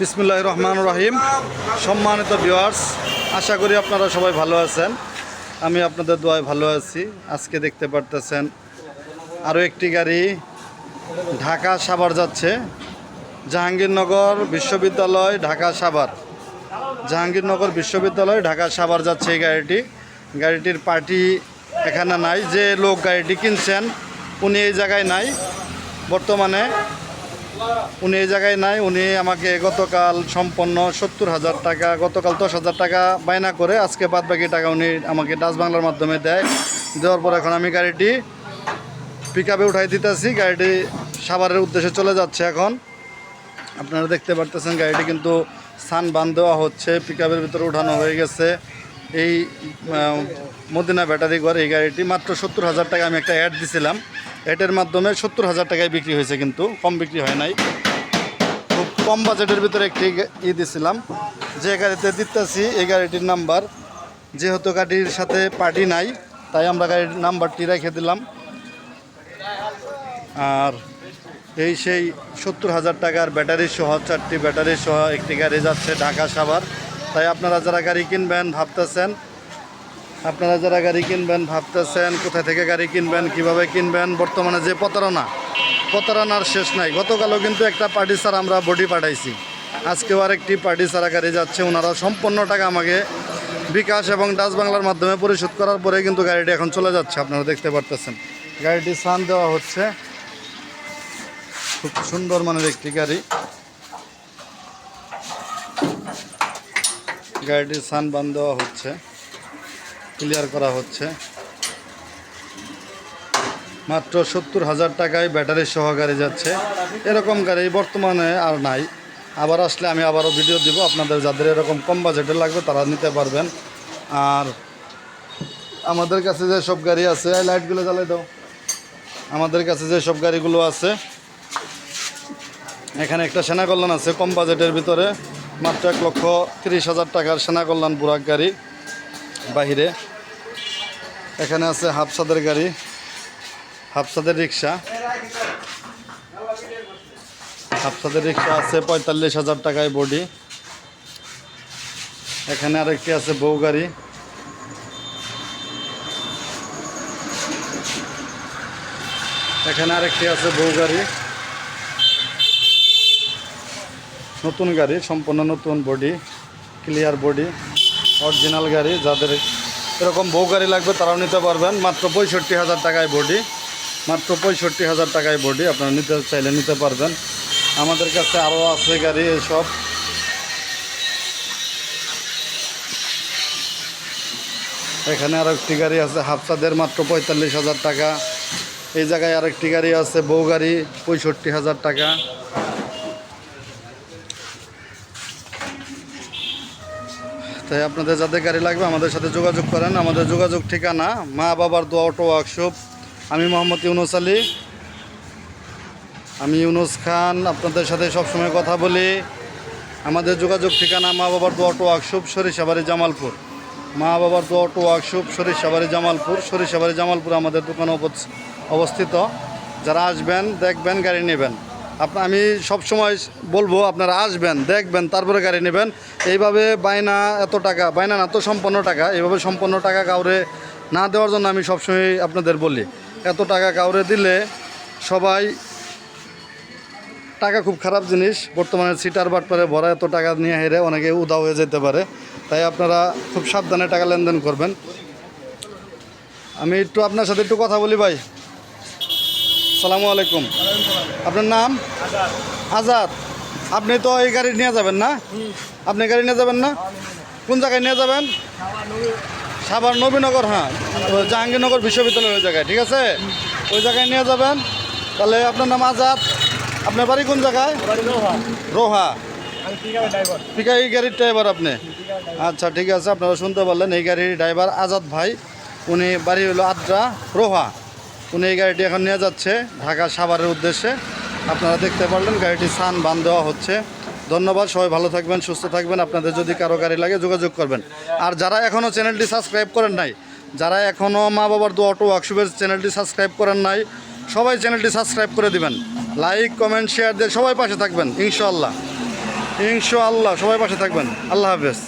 বিসমুল্লাহ রহমান রহিম। সম্মানিত ভিউয়ার্স আশা করি আপনারা সবাই ভালো আছেন। আমি আপনাদের দোয়ায় ভালো আছি। আজকে দেখতে পারতেছেন আরও একটি গাড়ি ঢাকা সাভার যাচ্ছে। জাহাঙ্গীরনগর বিশ্ববিদ্যালয় ঢাকা সাভার। জাহাঙ্গীরনগর বিশ্ববিদ্যালয় ঢাকা সাভার যাচ্ছে এই গাড়িটি। গাড়িটির পার্টি এখানে নাই। যে লোক গাড়িটি কিনছেন, উনি এই জায়গায় নাই। বর্তমানে উনি এই জায়গায় নাই, উনি আমাকে গতকাল সম্পন্ন সত্তর হাজার টাকা, গতকাল দশ হাজার টাকা বায়না করে আজকে বাদ বাকি টাকা উনি আমাকে ডাচ বাংলার মাধ্যমে দেয়। দেওয়ার পর এখন আমি গাড়িটি পিক আপে উঠাই দিতেছি, গাড়িটি সাভারের উদ্দেশ্যে চলে যাচ্ছে এখন। আপনারা দেখতে পারতেছেন গাড়িটি কিন্তু সান বান দেওয়া হচ্ছে পিক আপের ভিতরে উঠানো হয়ে গেছে। এই মদিনা ব্যাটারি ঘর, এই গাড়িটি মাত্র সত্তর হাজার টাকা আমি একটা অ্যাড দিছিলাম। অ্যাডের মাধ্যমে সত্তর হাজার টাকায় বিক্রি হয়েছে কিন্তু, কম বিক্রি হয় নাই। খুব কম বাজেটের ভিতরে একটি ই দিছিলাম। যে গাড়িতে দিতেছি, এই গাড়িটির নাম্বার। যেহেতু গাড়ির সাথে পার্টি নাই, তাই আমরা গাড়ির নাম্বারটি রেখে দিলাম। আর এই সেই সত্তর হাজার টাকার ব্যাটারি সহ, চারটি ব্যাটারি সহ একটি গাড়ি যাচ্ছে ঢাকা সাভার। তাই আপনারা যারা গাড়ি কিনবেন, ভাবতেছেন আপনারা যারা গাড়ি কিনবেন, ভাবতেছেন কোথা থেকে গাড়ি কিনবেন, কীভাবে কিনবেন, বর্তমানে যে প্রতারণা, প্রতারণার শেষ নাই। গতকালও কিন্তু একটা পার্টি ছাড়া আমরা বডি পাঠাইছি। আজকেও আরেকটি পার্টি ছাড়া গাড়ি যাচ্ছে ওনারা সম্পূর্ণ টাকা আমাকে বিকাশ এবং ডাচ বাংলার মাধ্যমে পরিশোধ করার পরে কিন্তু গাড়িটি এখন চলে যাচ্ছে, আপনারা দেখতে পারতেছেন। গাড়িটি সান দেওয়া হচ্ছে। খুব সুন্দর মানের একটি গাড়ি। গাড়িটির সান বান দেওয়া হচ্ছে। ক্লিয়ার করা হচ্ছে। মাত্র সত্তর হাজার টাকায় ব্যাটারি সহ গাড়ি যাচ্ছে। এরকম গাড়ি বর্তমানে আর নাই। আবার আসলে আমি আবারও ভিডিও দিব। আপনাদের যাদের এরকম কম বাজেটে লাগবে, তারা নিতে পারবেন। আর আমাদের কাছে যে সব গাড়ি আছে লাইটগুলো জ্বালাই দাও। আমাদের কাছে যে সব গাড়িগুলো আছে, এখানে একটা সেনা কল্যাণ আছে কম বাজেটের ভিতরে। মাত্র এক লক্ষ তিরিশ হাজার টাকার সেনা কল্যাণ বুরাক গাড়ি বাহিরে। এখানে আছে হাফসাদের গাড়ি, হাফসাদের রিক্সা। হাফসাদের রিক্সা আছে পঁয়তাল্লিশ হাজার টাকায় বডি। এখানে আরেকটি আছে বউ গাড়ি। এখানে আরেকটি আছে বউ গাড়ি। নতুন গাড়ি, সম্পূর্ণ নতুন বডি, ক্লিয়ার বডি, অরিজিনাল গাড়ি, যাদের এরকম বউ গাড়ি লাগবে, তারাও নিতে পারবেন। মাত্র পঁয়ষট্টি হাজার টাকায় বডি। মাত্র পঁয়ষট্টি হাজার টাকায় বডি, আপনারা নিতে চাইলে নিতে পারবেন। আমাদের কাছে আরও আছে গাড়ি এসব। এখানে আরও একটি গাড়ি আছে, হাফসাদের মাত্র পঁয়তাল্লিশ হাজার টাকা। এই জায়গায় আরেকটি গাড়ি আছে, বউ গাড়ি, পঁয়ষট্টি হাজার টাকা। তাই আপনাদের যাদের গাড়ি লাগবে আমাদের সাথে যোগাযোগ করেন। আমাদের যোগাযোগ ঠিকানা মা বাবার দোয়া অটো ওয়ার্কশপ। আমি মোহাম্মদ ইউনুস আলী। আমি ইউনুস খান, আপনাদের সাথে সবসময় কথা বলি। আমাদের যোগাযোগ ঠিকানা মা বাবার দোয়া অটো ওয়ার্কশপ, সরিষাবাড়ি জামালপুর। মা বাবার দোয়া অটো ওয়ার্কশপ, সরিষাবাড়ি জামালপুর। সরিষাবাড়ি জামালপুর আমাদের দোকান অবস- অবস্থিত। যারা আসবেন, দেখবেন, গাড়ি নেবেন। আপনা আমি সবসময় বলব, আপনারা আসবেন, দেখবেন, তারপরে গাড়ি নেবেন। এইভাবে বায়না এত টাকা, বায়না না তো সম্পন্ন টাকা, এইভাবে সম্পন্ন টাকা কাউরে না দেওয়ার জন্য আমি সবসময় আপনাদের বলি। এত টাকা কাউরে দিলে সবাই টাকা খুব খারাপ জিনিস, বর্তমানে সিটার বাটপারে ভরা এত টাকা নিয়ে হেরে অনেকে উদা হয়ে যেতে পারে। তাই আপনারা খুব সাবধানে টাকা লেনদেন করবেন। আমি একটু আপনার সাথে একটু কথা বলি ভাই। সালামু আলাইকুম। আপনার নাম? আজাদ। আপনি তো এই গাড়ি নিয়ে যাবেন না? আপনি গাড়ি নিয়ে যাবেন না? কোন জায়গায় নিয়ে যাবেন? সাভার নবীনগর হ্যাঁ। জাহাঙ্গীরনগর বিশ্ববিদ্যালয়ের ওই জায়গায়, ঠিক আছে? ওই জায়গায় নিয়ে যাবেন। তাহলে আপনার নাম আজাদ। আপনার বাড়ি কোন জায়গায়? রোহা। ঠিক আছে, এই গাড়ির ড্রাইভার আপনি। আচ্ছা ঠিক আছে, আপনারা শুনতে পারলেন, এই গাড়ির ড্রাইভার আজাদ ভাই। উনি বাড়ি হলো আদ্রা, রোহা। উনি এই গাড়িটি এখন নিয়ে যাচ্ছে ঢাকা সাভারের উদ্দেশ্যে। আপনারা দেখতে পারলেন, গাড়িটি সান বান দেওয়া হচ্ছে। ধন্যবাদ, সবাই ভালো থাকবেন, সুস্থ থাকবেন। আপনাদের যদি কারও গাড়ি লাগে যোগাযোগ করবেন। আর যারা এখনও চ্যানেলটি সাবস্ক্রাইব করেন নাই, যারা এখনও মা বাবার দু অটো ওয়ার্কশপের চ্যানেলটি সাবস্ক্রাইব করেন নাই, সবাই চ্যানেলটি সাবস্ক্রাইব করে দিবেন। লাইক, কমেন্ট, শেয়ার দিয়ে সবাই পাশে থাকবেন ইনশাল্লাহ ইনশাআল্লাহ, সবাই পাশে থাকবেন। আল্লাহ হাফেজ।